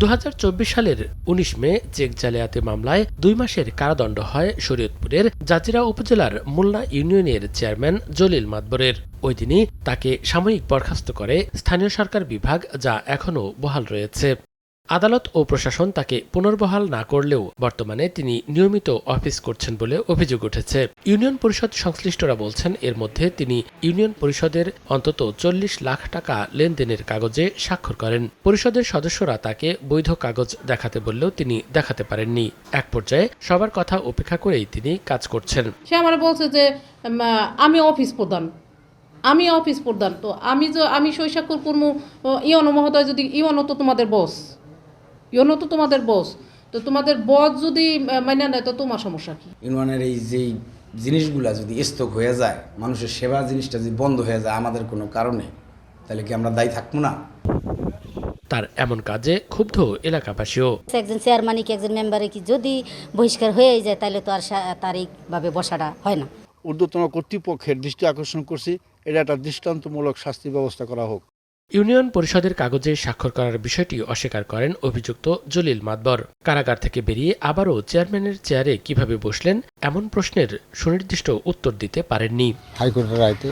দু হাজার চব্বিশ সালের ১৯ মে চেক জালিয়াতি মামলায় দুই মাসের কারাদণ্ড হয় শরীয়তপুরের জাজিরা উপজেলার মোল্লা ইউনিয়নের চেয়ারম্যান জলিল মাতবরের। ওই দিনই তাকে সাময়িক বরখাস্ত করে স্থানীয় সরকার বিভাগ যা এখনও বহাল রয়েছে। আদালত ও প্রশাসন তাকে পুনর্বহাল না করলেও বর্তমানে তিনি নিয়মিত অফিস করছেন বলে অভিযোগ উঠেছে। ইউনিয়ন পরিষদ সংশ্লিষ্টরা বলছেন, এর মধ্যে তিনি ইউনিয়ন পরিষদের অন্তত চল্লিশ লাখ টাকা লেনদেনের কাগজে স্বাক্ষর করেন। পরিষদের সদস্যরা তাকে বৈধ কাগজ দেখাতে বললেও তিনি দেখাতে পারেননি। এক পর্যায়ে সবার কথা উপেক্ষা করেই তিনি কাজ করছেন। সে আমার বলছে যে আমি অফিস প্রধান। আমি অফিস প্রধান, তো আমি আমি শৈশাকুর কুর্মু ইয়নো মহোদয় যদি ইয়নো তো তোমাদের বস। ইয়নো তো তোমাদের বস তো তোমাদের বস যদি মাইনা নেয় তো তোমার সমস্যা কি? ইউনিয়নের এই যেই জিনিসগুলা যদি স্তক হয়ে যায় মানুষের সেবা জিনিসটা যদি বন্ধ হয়ে যায় আমাদের কোনো কারণে তাহলে কি আমরা দায়ী থাকব না? তার এমন কাজে ক্ষুব্ধ এলাকাবাসীও। একজন চেয়ারম্যানই কি একজন মেম্বারে কি যদি বহিষ্কার হয়ে যায় তাহলে তো আর সা- তার এইভাবে বসাটা হয় না। ঊর্ধ্বতন কর্তৃপক্ষের দৃষ্টি আকর্ষণ করছি এটা একটা দৃষ্টান্তমূলক শাস্তি ব্যবস্থা করা হোক। ইউনিয়ন পরিষদের কাগজে স্বাক্ষর করার বিষয়টি অস্বীকার করেন অভিযুক্ত জলিল মাতবর। কারাগার থেকে বেরিয়ে আবারও চেয়ারম্যানের চেয়ারে কীভাবে বসলেন, এমন প্রশ্নের সুনির্দিষ্ট উত্তর দিতে পারেননি। হাইকোর্টের রায়তে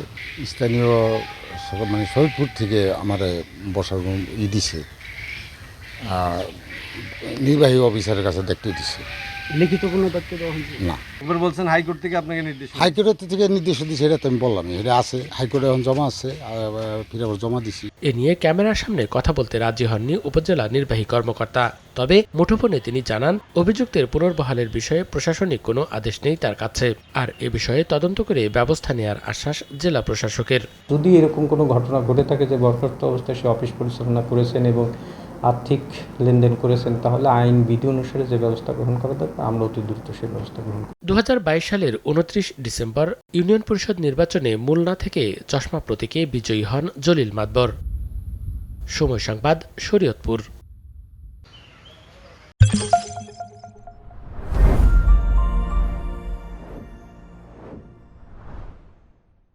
স্থানীয় মানে শহীদপুর থেকে আমার বসার ই দিছে। নির্বাহী অফিসারের কাছে দেখতে দিছে। লিখিত কোনো দায়িত্ব দেওয়া হয়েছে? না। বলছেন হাইকোর্ট থেকে আপনাকে নির্দেশ হাইকোর্টের থেকে নির্দেশ দিছে এটা তো আমি বললাম এটা আছে। হাইকোর্টে এখন জমা আছে ফিরে আবার জমা দিছি। এ নিয়ে ক্যামেরার সামনে কথা বলতে রাজি হননি উপজেলা নির্বাহী কর্মকর্তা। তবে মুঠোফোনে তিনি জানান অভিযুক্তের পুনর্বহালের বিষয়ে প্রশাসনিক কোনো আদেশ নেই তার কাছে। আর এ বিষয়ে তদন্ত করে ব্যবস্থা নেওয়ার আশ্বাস জেলা প্রশাসকের। যদি এরকম কোনো ঘটনা ঘটে থাকে যে বরখাস্ত অবস্থায় সে অফিস পরিচালনা করেছেন এবং আর্থিক লেনদেন করেছেন, তাহলে আইন বিধি অনুসারে যে ব্যবস্থা গ্রহণ করা দরকার, আমরা অতি দ্রুত সেই ব্যবস্থা গ্রহণ করি দু হাজার বাইশ সালের উনত্রিশ ডিসেম্বর ইউনিয়ন পরিষদ নির্বাচনে মুলনা থেকে চশমা প্রতীকে বিজয়ী হন জলিল মাতবর। সময় সংবাদ শরীয়তপুর।